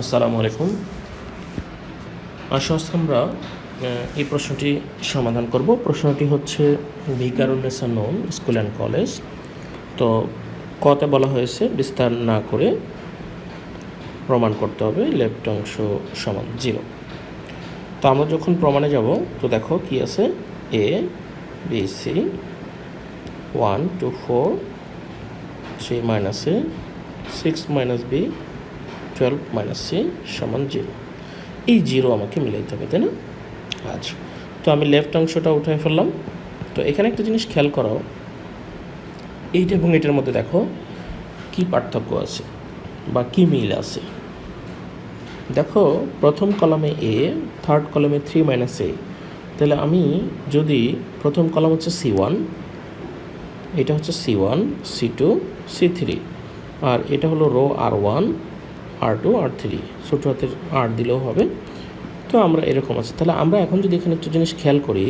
আসসালামু আলাইকুম। আছি আমরা এই প্রশ্নটি সমাধান করব। প্রশ্নটি হচ্ছে Viqarunnisa Noon School and College. তো, কতে বলা হয়েছে, বিস্তার না করে প্রমাণ করতে হবে, লেফট অংশ সমান জিরো। তো, আমরা যখন প্রমাণে যাব, তো দেখো কি আছে? A, B, C, one, two, four, three minus A, six minus B twelve minus C সমান জিরো এই জিরো আমাকে মিলাইতে হবে, তাই না? আচ্ছা তো আমি লেফট অংশটা উঠে ফেললাম। তো এখানে একটা জিনিস খেয়াল করো, এইটা এবং এটার মধ্যে দেখো কি পার্থক্য আছে বা কি মিল আছে। দেখো, প্রথম কলামে এ থার্ড কলামে থ্রি মাইনাস এ তাহলে আমি যদি প্রথম কলাম হচ্ছে সি ওয়ান এটা হচ্ছে C one C two C three আর এটা হলো row R one R two R three ছোটো হাতের আর দিলেও হবে। তো আমরা এরকম আছে। তাহলে আমরা এখন যদি এখানে একটা জিনিস খেয়াল করি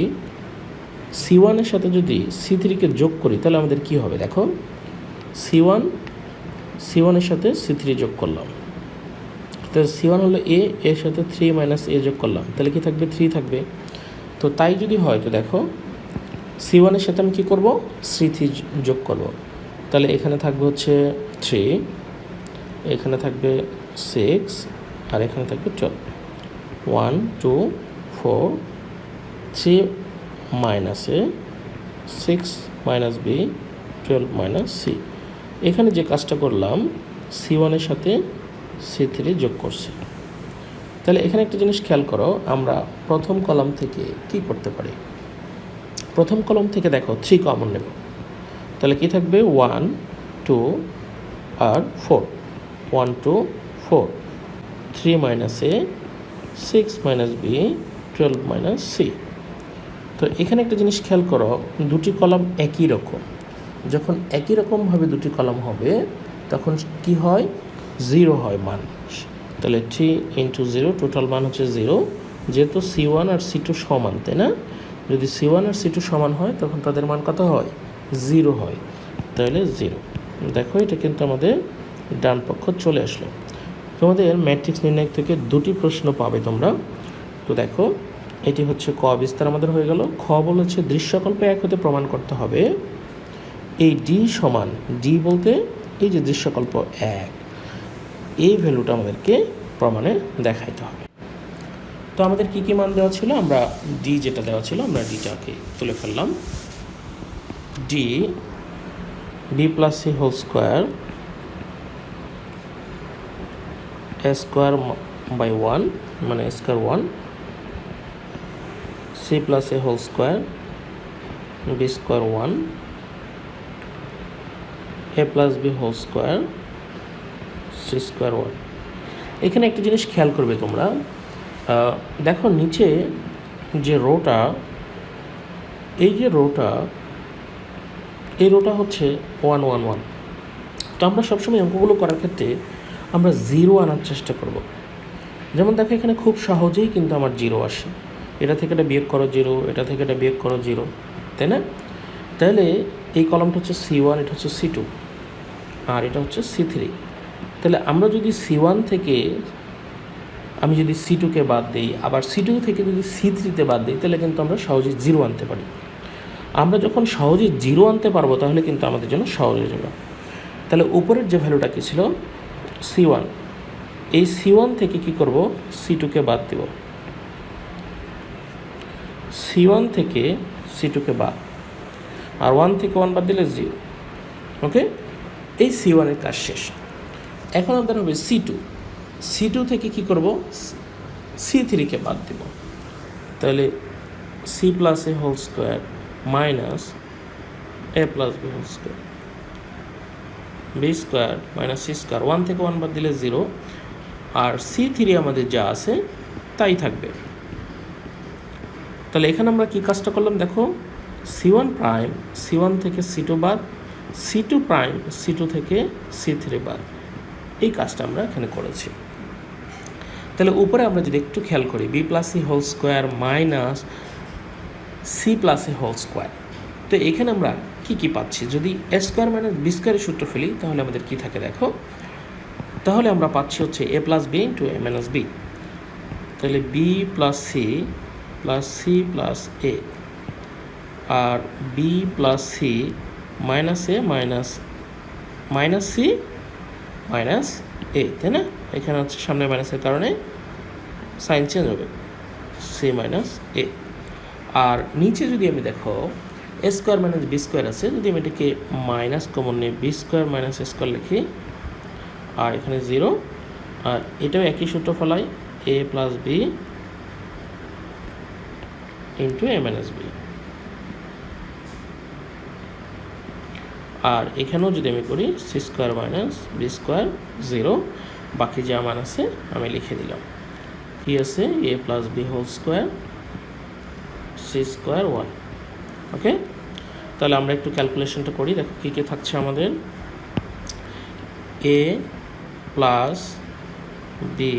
সি ওয়ানের সাথে যদি সি থ্রিকে যোগ করি, তাহলে আমাদের কি হবে? দেখো সি ওয়ান সি ওয়ানের সাথে সি থ্রি যোগ করলাম। তাহলে সি ওয়ান হলো এ এর সাথে থ্রি মাইনাস এ যোগ করলাম। তাহলে কি থাকবে? থ্রি থাকবে। তো তাই যদি হয়, তো দেখো সি ওয়ানের সাথে আমি কী করব? সি থ্রি যোগ করব। তাহলে এখানে থাকবে হচ্ছে থ্রি এখানে থাকবে সিক্স আর এখানে থাকবে twelve one, two, four, three minus A six minus B, twelve minus C. এখানে যে কাজটা করলাম, সি ওয়ানের সাথে সি থ্রি যোগ করছি। তাহলে এখানে একটা জিনিস খেয়াল করো, আমরা প্রথম কলাম থেকে কি করতে পারি? প্রথম কলম থেকে দেখো, থ্রি কমন নেব। তাহলে কি থাকবে? One, two R four. One, two four three minus A six minus B twelve minus C তো এখানে একটা জিনিস খেয়াল করো, দুটি কলাম একই রকম। যখন একই রকমভাবে দুটি কলাম হবে, তখন কি হয়? জিরো হয় মান। তাহলে থ্রি ইন্টু জিরো টোটাল মান হচ্ছে জিরো যেহেতু সি ওয়ান আর সি টু সমান, তাই না? যদি সি ওয়ান আর সি টু সমান হয়, তখন তাদের মান কত হয়? জিরো হয়। তাহলে জিরো দেখো, এটা কিন্তু আমাদের ডান পক্ষ চলে আসলো। তোমাদের ম্যাট্রিক্স নির্ণয় থেকে দুটি প্রশ্ন পাবে তোমরা। তো দেখো, এটি হচ্ছে ক বিস্তার আমাদের হয়ে গেল। খ বলেছে দৃশ্যকল্পে এক হতে প্রমাণ করতে হবে। এই ডি সমান ডি বলতে এই যে দৃশ্যকল্প এক, এই ভ্যালুটা আমাদেরকে প্রমাণে দেখাইতে হবে। তো আমাদের কী কী মান দেওয়া ছিল? আমরা ডি যেটা দেওয়া ছিল, আমরা ডিটাকে তুলে ফেললাম। D B plus C whole square A square by one মানে square one C plus A whole square B square one A plus B whole square C square one এখানে একটা জিনিস খেয়াল করবে তোমরা দেখো নিচে যে রোটা, এই যে রোটা, এই রোটা হচ্ছে ওয়ান ওয়ান ওয়ান তো আমরা সবসময় অঙ্কগুলো করার ক্ষেত্রে আমরা জিরো আনার চেষ্টা করব। যেমন দেখো এখানে খুব সহজেই কিন্তু আমার জিরো আসে। এটা থেকে এটা বিয়োগ করো জিরো এটা থেকে এটা বিয়োগ করো জিরো তাই না? তাহলে এই কলমটা হচ্ছে সি ওয়ান এটা হচ্ছে সি টু আর এটা হচ্ছে সি থ্রি তাহলে আমরা যদি সি ওয়ান থেকে, আমি যদি সি টুকে বাদ দিই, আবার সি টু থেকে যদি সি থ্রিতে বাদ দিই, তাহলে কিন্তু আমরা সহজে জিরো আনতে পারি। আমরা যখন সহজে জিরো আনতে পারব, তাহলে কিন্তু আমাদের জন্য সহজ হয়ে যাবে। তাহলে উপরের যে ভ্যালুটা কী ছিল? C one. এই সি ওয়ান থেকে কী করব? সি টুকে বাদ দেব। সি ওয়ান থেকে সি টুকে বাদ। আর ওয়ান থেকে ওয়ান বাদ দিলে জিরো। ওকে? এই সি ওয়ানের কাজ শেষ। এখন আমাদের হবে সি টু। সি টু থেকে কী করব? সি থ্রিকে বাদ দেব। তাহলে C plus A whole square minus A plus B whole square. B square minus C square one থেকে ওয়ান বাদ দিলে জিরো আর সি থ্রি আমাদের যা আছে, তাই থাকবে। তাহলে এখানে আমরা কী কাজটা করলাম? দেখো C one prime C one থেকে সি টু বাদ C two prime C two থেকে সি থ্রি বাদ। এই কাজটা আমরা এখানে করেছি। তাহলে উপরে আমরা যদি একটু খেয়াল করি B plus C whole square minus C plus A whole square তো এখানে আমরা কি কি পাচ্ছি? যদি এ স্কোয়ার মাইনাস বি স্কোয়ারের সূত্র ফেলি, তাহলে আমাদের কি থাকে দেখো? তাহলে আমরা পাচ্ছি হচ্ছে A plus B into A minus B. তাহলে B plus C plus C plus A. R B plus C minus A minus minus C minus A, তাই না? এখানে হচ্ছে সামনে মাইনাসের কারণে সাইন চেঞ্জ হবে, সি মাইনাস এ। আর নিচে যদি আমি দেখো A square minus B square আছে। যদি আমি এটাকে মাইনাস কমন নিই B square minus A square লিখি, আর এখানে জিরো আর এটাও একই সূত্র ফলাই A plus B into A minus B আর এখানেও যদি আমি করি C square minus B square zero বাকি যা মান আছে আমি লিখে দিলাম। কি আছে? A plus B whole square C square one okay তাহলে আমরা একটু ক্যালকুলেশনটা করি, দেখো কী কী থাকছে আমাদের। A plus B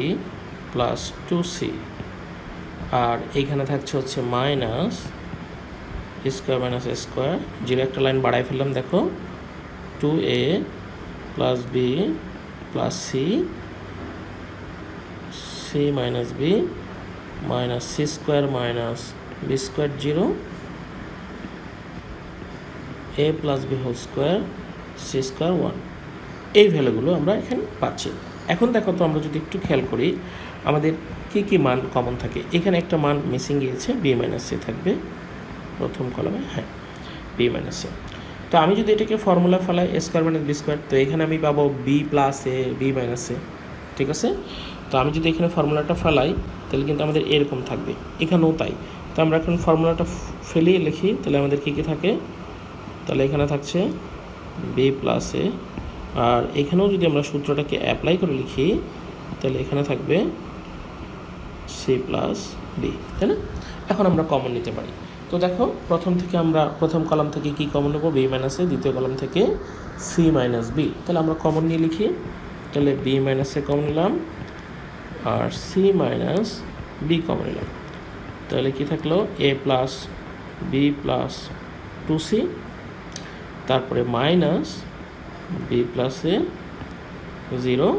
plus two C আর এইখানে থাকছে হচ্ছে minus square minus square zero একটা লাইন বাড়াই ফেললাম, দেখো। Two A plus B plus C C minus B minus C square minus B square zero A plus B whole square C square one এই ভ্যালুগুলো আমরা এখানে পাচ্ছি। এখন দেখো তো আমরা যদি একটু খেয়াল করি, আমাদের কি কি মান কমন থাকে? এখানে একটা মান মিসিং গিয়েছে বি মাইনাস সি থাকবে, প্রথম কলমে হ্যাঁ বি মাইনাস সি তো আমি যদি এটাকে ফর্মুলা ফেলাই স্কোয়ার মাইনাস বি স্কোয়ার তো এখানে আমি পাবো B plus A B minus A ঠিক আছে? তো আমি যদি এখানে ফর্মুলাটা ফেলাই, তাহলে কিন্তু আমাদের এরকম থাকবে। এখানেও তাই। তো আমরা এখন ফর্মুলাটা ফেলিয়ে লিখি, তাহলে আমাদের কী কী থাকে? তাহলে এখানে থাকছে বি প্লাস এ আর এখানেও যদি আমরা সূত্রটাকে অ্যাপ্লাই করে লিখি, তাহলে এখানে থাকবে সি প্লাস বি তাই না? এখন আমরা কমন নিতে পারি। তো দেখো, প্রথম থেকে আমরা, প্রথম কলাম থেকে কি কমন নেব? বি মাইনাস এ দ্বিতীয় কলাম থেকে সি মাইনাস বি তাহলে আমরা কমন নিয়ে লিখি। তাহলে বি মাইনাসে কমন নিলাম, আর সি মাইনাস বি কমন নিলাম। তাহলে কি থাকল? A plus B plus two C তারপরে minus B plus A zero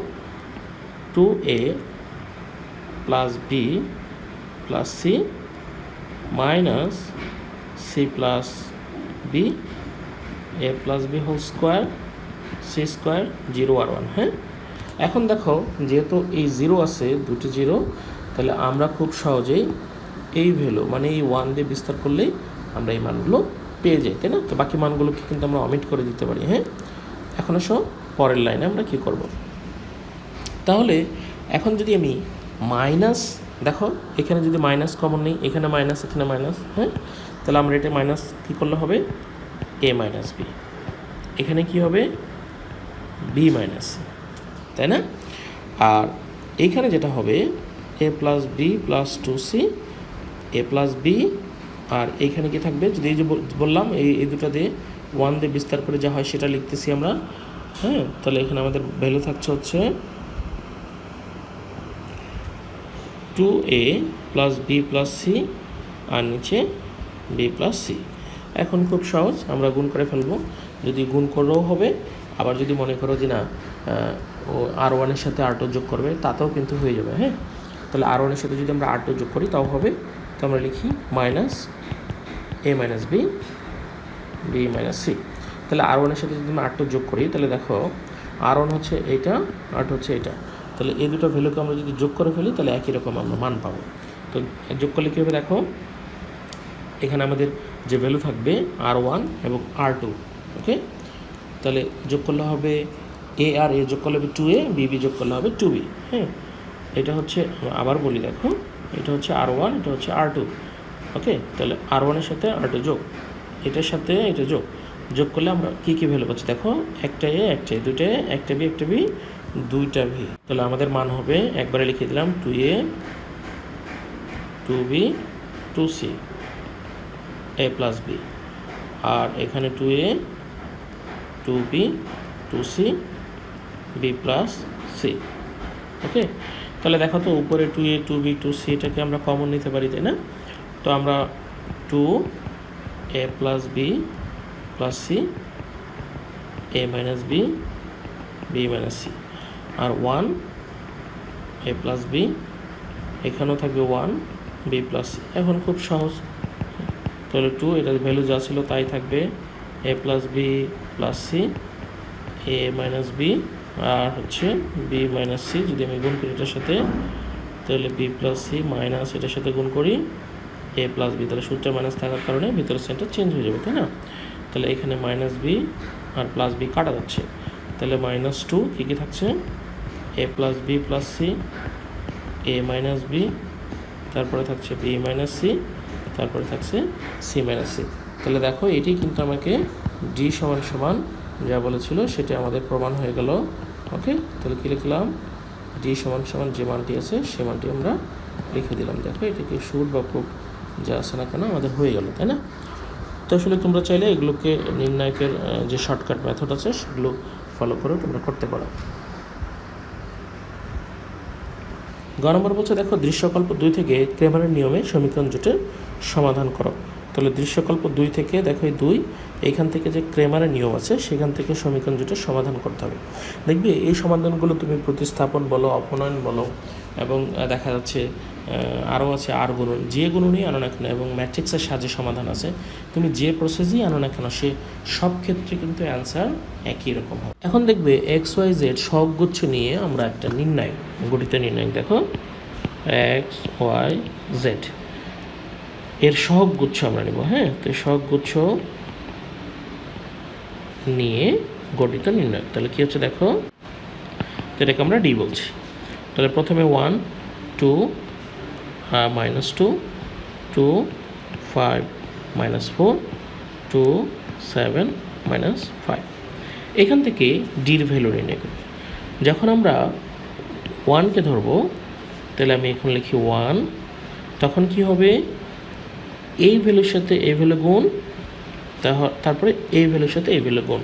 two A plus B plus C minus C plus B A plus B whole square C square zero R one হ্যাঁ? এখন দেখো, যেহেতু এই zero আছে, দুটি zero তাহলে আমরা খুব সহজেই এই ভ্যালু মানে এই ওয়ান দিয়ে বিস্তার করলেই আমরা এই মানগুলো পেয়ে যাই তাই না? তো বাকি মানগুলোকে কিন্তু আমরা অমিট করে দিতে পারি হ্যাঁ? এখন আসো পরের লাইনে আমরা কি করব? তাহলে এখন যদি আমি মাইনাস দেখো, এখানে যদি মাইনাস কমন নেই, এখানে মাইনাস এখানে মাইনাস হ্যাঁ? তাহলে আমরা এটা মাইনাস কী করলে হবে? এ মাইনাস বি এখানে কি হবে? বি মাইনাস তাই না? আর এইখানে যেটা হবে A plus B plus two C A plus B আর এইখানে কি থাকবে? যদি এই যে বল- বললাম, এই এই দুটো দিয়ে ওয়ান দিয়ে বিস্তার করে যা হয় সেটা লিখতেছি আমরা। হ্যাঁ? তাহলে এখানে আমাদের ভ্যালু থাকছে হচ্ছে two A plus B plus C আর নিচে বি প্লাস সি এখন খুব সহজ, আমরা গুণ করে ফেলব। যদি গুণ করেও হবে, আবার যদি মনে করো যে না ও আর ওয়ানের সাথে আর টু যোগ করবে, তাতেও কিন্তু হয়ে যাবে হ্যাঁ? তাহলে আর ওয়ানের সাথে যদি আমরা আর টু যোগ করি, তাও হবে আমরা লিখি minus A minus B B minus C তাহলে আর ওয়ানের সাথে যদি আমরা আর টু যোগ করি, তাহলে দেখো আর ওয়ান হচ্ছে এইটা আর টু হচ্ছে এটা তাহলে এই দুটো ভ্যালুকে আমরা যদি যোগ করে ফেলি, তাহলে একই রকম আমরা মান পাবো। তো যোগ করলে কী হবে দেখো? এখানে আমাদের যে ভ্যালু থাকবে আর ওয়ান এবং আর টু ওকে তাহলে যোগ করলে হবে এ আর এ যোগ করলে হবে টু এ বি বি যোগ করলে হবে টু বি হ্যাঁ? এটা হচ্ছে, আবার বলি দেখো। এটা হচ্ছে আর ওয়ান এটা হচ্ছে আর টু ওকে তাহলে আর ওয়ানের সাথে আর টু যোগ। এটার সাথে এটা যোগ। যোগ করলে আমরা কী কী ভ্যালু পাচ্ছি? দেখো, একটা এ একটা এ দুইটা একটা বি একটা বি, দুইটা ভি তাহলে আমাদের মান হবে, একবারে লিখে দিলাম two A two B two C A plus B আর এখানে two A two B two C B plus C okay তাহলে দেখো তো উপরে two A two B two C এটাকে আমরা কমন নিতে পারি, তাই না? তো আমরা two A plus B plus C A minus B B minus C R one A plus B এখানেও থাকবে ওয়ান বি প্লাস সি এখন খুব সহজ। তাহলে টু এটার ভ্যালু যা ছিল তাই থাকবে। A plus B plus C A minus B আর হচ্ছে বি মাইনাস সি যদি আমি গুণ করি এটার সাথে, তাহলে বি প্লাস সি মাইনাস এটার সাথে গুণ করি এ প্লাস বি তাহলে সূত্রে মাইনাস থাকার কারণে ভিতরের সাইনটা চেঞ্জ হয়ে যাবে, তাই না? তাহলে এখানে মাইনাস বি আর প্লাস বি কাটা যাচ্ছে। তাহলে মাইনাস টু কী কী থাকছে? A plus B plus C A minus B তারপরে থাকছে বি মাইনাস সি তারপরে থাকছে সি মাইনাস সি তাহলে দেখো, এটি কিন্তু আমাকে ডি সমান সমান যা বলেছিল, সেটি আমাদের প্রমাণ হয়ে গেল ওকে? তাহলে কী লিখলাম? ডি সমান সমান যে মানটি আছে, সে মানটি আমরা লিখে দিলাম। দেখো এটাকে সুর বা প্রুফ যা আছে না কেন আমাদের হয়ে গেল, তাই না? তো আসলে তোমরা চাইলে এগুলোকে নির্ণায়কের যে শর্টকাট মেথড আছে, সেগুলো ফলো করেও তোমরা করতে পারো। গ নম্বর বলছে, দেখো, দৃশ্যকল্প দুই থেকে ক্রেমারের নিয়মে সমীকরণ জোটের সমাধান করো। তাহলে দৃশ্যকল্প দুই থেকে, দেখো, এই দুই এইখান থেকে যে ক্রেমারের নিয়ম আছে, সেখান থেকে সমীকরণ জোটের সমাধান করতে হবে। দেখবে এই সমাধানগুলো তুমি প্রতিস্থাপন বলো, অপনয়ন বলো এবং দেখা যাচ্ছে আরও আছে আর গুণন। যে গুণনই আনো না কেন এবং ম্যাট্রিক্সের সাহায্যে সমাধান আছে, তুমি যে প্রসেসই আনো না কেন, সে সব ক্ষেত্রে কিন্তু অ্যান্সার একই রকম হবে। এখন দেখবে এক্স ওয়াই জেড সব গুচ্ছ নিয়ে আমরা একটা নির্ণয়, গঠিত নির্ণয়, দেখো। এক্স ওয়াই জেড এর সহগ গুচ্ছ আমরা নেব হ্যাঁ? তো এই সহগ গুচ্ছ নিয়ে গঠিত নির্ণয়। তাহলে কী হচ্ছে দেখো? তো এটাকে আমরা ডি বলছি। তাহলে প্রথমে one two minus two two five minus four two seven minus five এখান থেকে ডির ভ্যালু নির্ণয় করবে। যখন আমরা ওয়ানকে ধরবো, তাহলে আমি এখন লিখি ওয়ান তখন কি হবে? এই ভ্যালুর সাথে এই ভ্যালু গুণ তাহ- তারপরে এই ভ্যালুর সাথে এই ভ্যালু গুণ,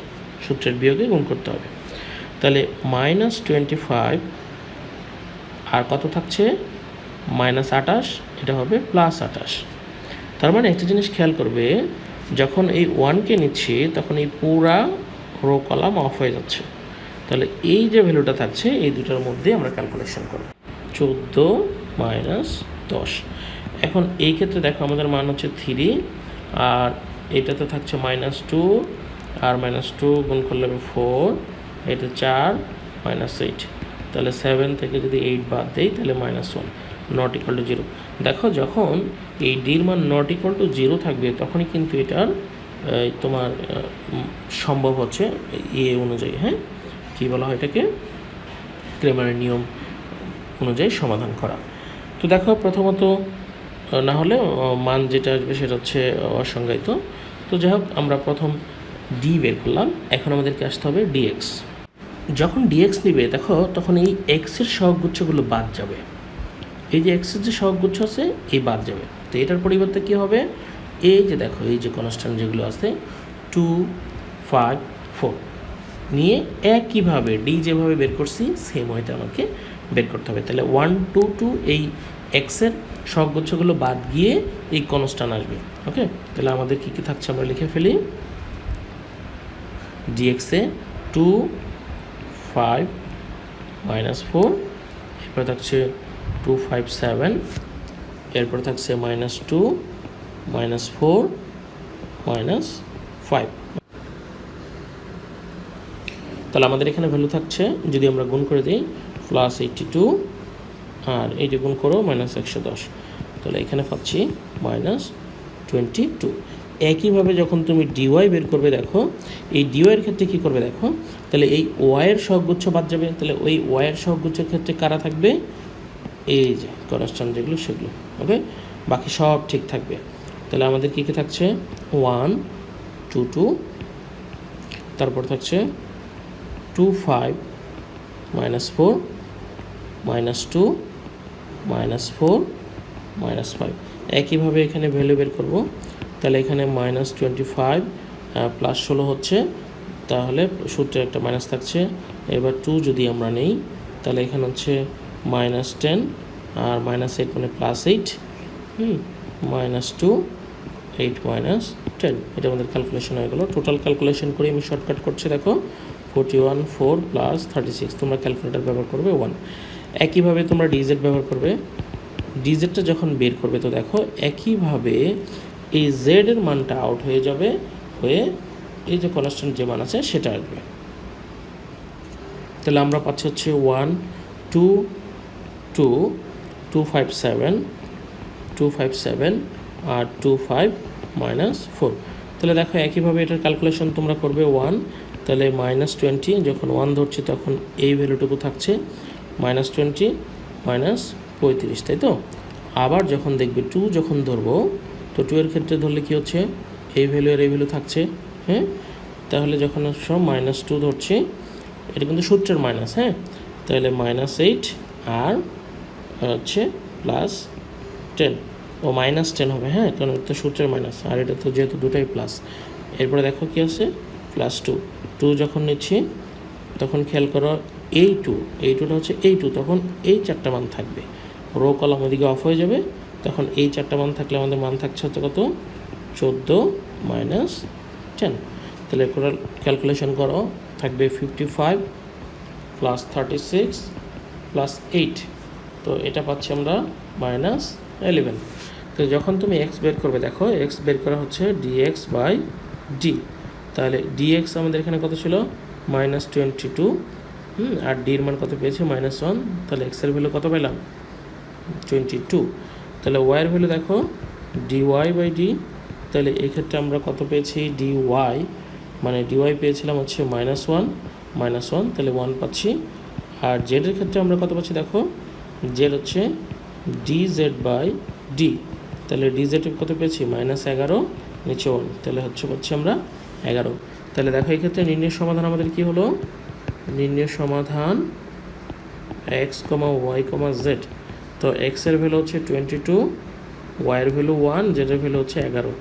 সূত্রের বিয়োগে গুণ করতে হবে। তাহলে মাইনাস টোয়েন্টি ফাইভ আর কত থাকছে? মাইনাস আটাশ এটা হবে প্লাস আটাশ তার মানে একটা জিনিস খেয়াল করবে, যখন এই ওয়ানকে নিচ্ছি, তখন এই পুরা রো কলাম অফ হয়ে যাচ্ছে। তাহলে এই যে ভ্যালুটা থাকছে, এই দুটার মধ্যে আমরা ক্যালকুলেশন করব। চোদ্দ মাইনাস দশ। এখন এই ক্ষেত্রে দেখো আমাদের মান হচ্ছে থ্রি আর এটাতে থাকছে মাইনাস টু আর মাইনাস টু গুণ করলে হবে ফোর এটা চার মাইনাস এইট তাহলে সেভেন থেকে যদি এইট বাদ দেই, তাহলে minus one not equal two zero দেখো যখন এই ডির মান নট ইকাল টু জিরো থাকবে, তখনই কিন্তু এটার তোমার সম্ভব হচ্ছে এ অনুযায়ী হ্যাঁ? কী বলা হয় এটাকে? ক্রেমারের নিয়ম অনুযায়ী সমাধান করা। তো দেখো প্রথমত না হলে মান যেটা আসবে সেটা হচ্ছে অসংজ্ঞায়িত। তো যাই হোক, আমরা প্রথম ডি বের করলাম। এখন আমাদেরকে আসতে হবে ডিএক্স যখন ডিএক্স নিবে, দেখো, তখন এই এক্সের সহগুচ্ছগুলো বাদ যাবে। এই যে এক্সের যে সহগুচ্ছ আছে, এই বাদ যাবে। তো এটার পরিবর্তে কী হবে? এই যে দেখো, এই যে কনস্ট্যান্ট যেগুলো আছে টু ফাইভ ফোর নিয়ে একইভাবে ডি যেভাবে বের করছি সেম ওয়েতে আমাকে বের করতে হবে। তাহলে ওয়ান টু টু এই এক্সের সহগুচ্ছগুলো বাদ গিয়ে এই কনস্ট্যান্ট আসবে ওকে তাহলে আমাদের কী কী থাকছে আমরা লিখে ফেলি। ডিএক্সে টু ফাইভ মাইনাস ফোর এরপর থাকছে টু ফাইভ সেভেন এরপর থাকছে minus two minus four minus five তাহলে আমাদের এখানে ভ্যালু থাকছে, যদি আমরা গুণ করে দিই প্লাস এইটটি টু আর এইটি গুণ করো মাইনাস একশো দশ। তাহলে এখানে পাচ্ছি মাইনাস টোয়েন্টি টু একইভাবে যখন তুমি ডিওয়াই বের করবে দেখো, এই ডিওয়াইয়ের ক্ষেত্রে কী করবে দেখো, তাহলে এই ওয়াইয়ের সহগুচ্ছ বাদ যাবে। তাহলে ওই ওয়াইয়ের সহগুচ্ছের ক্ষেত্রে কারা থাকবে? এই যে কনস্ট্যান্ট যেগুলো সেগুলো ওকে বাকি সব ঠিক থাকবে। তাহলে আমাদের কী কী থাকছে? ওয়ান টু টু তারপর থাকছে two five minus four minus two minus four, minus five. একইভাবে এখানে ভ্যালু বের করব। তাহলে এখানে মাইনাস টোয়েন্টি ফাইভ প্লাস ষোলো হচ্ছে। তাহলে সূত্রে একটা মাইনাস থাকছে। এবার টু যদি আমরা নেই, তাহলে এখানে হচ্ছে মাইনাস টেন আর মাইনাস এইট মানে প্লাস এইট। হুম, minus two, eight minus ten. এটা আমাদের ক্যালকুলেশন হয়ে গেলো। টোটাল ক্যালকুলেশন করে, আমি শর্টকাট করছি, দেখো। Forty one four plus thirty six তোমরা ক্যালকুলেটার ব্যবহার করবে ওয়ান একইভাবে তোমরা ডিজেড ব্যবহার করবে। ডিজেডটা যখন বের করবে, তো দেখো একইভাবে এই জেডের মানটা আউট হয়ে যাবে, হয়ে এই যে কনস্ট্যান্ট যে মান আছে, সেটা আসবে। তাহলে আমরা পাচ্ছি হচ্ছে one two two two five seven two five seven আর টু ফাইভ মাইনাস ফোর তাহলে দেখো একইভাবে এটার ক্যালকুলেশন তোমরা করবে ওয়ান তাহলে মাইনাস টোয়েন্টি যখন ওয়ান ধরছি, তখন এই ভ্যালুটুকু থাকছে। মাইনাস টোয়েন্টি, মাইনাস পঁয়ত্রিশ, তাই তো? আবার যখন দেখবে টু যখন ধরবো, তো টু এর ক্ষেত্রে ধরলে কী হচ্ছে? এই ভ্যালু আর এই ভ্যালু থাকছে হ্যাঁ? তাহলে যখন সব মাইনাস টু ধরছি, এটা কিন্তু সূত্রের মাইনাস হ্যাঁ? তাহলে মাইনাস এইট আর হচ্ছে প্লাস টেন ও মাইনাস টেন হবে হ্যাঁ? কারণ এটা সূত্রের মাইনাস আর এটা তো যেহেতু দুটাই প্লাস এরপরে দেখো কি আছে? প্লাস টু টু যখন নিচ্ছি, তখন খেয়াল করো এই টু এই টুটা হচ্ছে এই টু তখন এই চারটা মান থাকবে। রো কলাম ওদিকে অফ হয়ে যাবে, তখন এই চারটা মান থাকলে আমাদের মান থাকছে হচ্ছে কত? চোদ্দ মাইনাস টেন তাহলে ক্যালকুলেশন করো, থাকবে fifty five plus thirty six plus eight তো এটা পাচ্ছি আমরা মাইনাস এলেভেন তো যখন তুমি এক্স বের করবে, দেখো এক্স বের করা হচ্ছে ডিএক্স বাই ডি তাহলে ডিএক্স আমাদের এখানে কত ছিল? মাইনাস টোয়েন্টি টু হুম, আর ডির মান কত পেয়েছি? মাইনাস ওয়ান তাহলে এক্সের ভ্যালু কত পেলাম? টোয়েন্টি টু তাহলে ওয়াইয়ের ভ্যালু দেখো ডি ওয়াই বাই ডি তাহলে এক্ষেত্রে আমরা কত পেয়েছি? ডি ওয়াই মানে ডি ওয়াই পেয়েছিলাম হচ্ছে মাইনাস ওয়ান মাইনাস ওয়ান তাহলে ওয়ান পাচ্ছি। আর জেডের ক্ষেত্রে আমরা কত পাচ্ছি দেখো? জেড হচ্ছে ডি জেড বাই ডি তাহলে ডি জেড কত পেয়েছি? মাইনাস এগারো, নিচে ওয়ান তাহলে হচ্ছে পাচ্ছি আমরা এগারো। তাহলে দেখো এক্ষেত্রে নির্ণয় সমাধান আমাদের কি হলো? নির্ণয় সমাধান X comma Y comma Z তো এক্সের ভ্যালু হচ্ছে টোয়েন্টি টু ওয়াইয়ের ভ্যালু ওয়ান জেডের ভ্যালু হচ্ছে এগারো।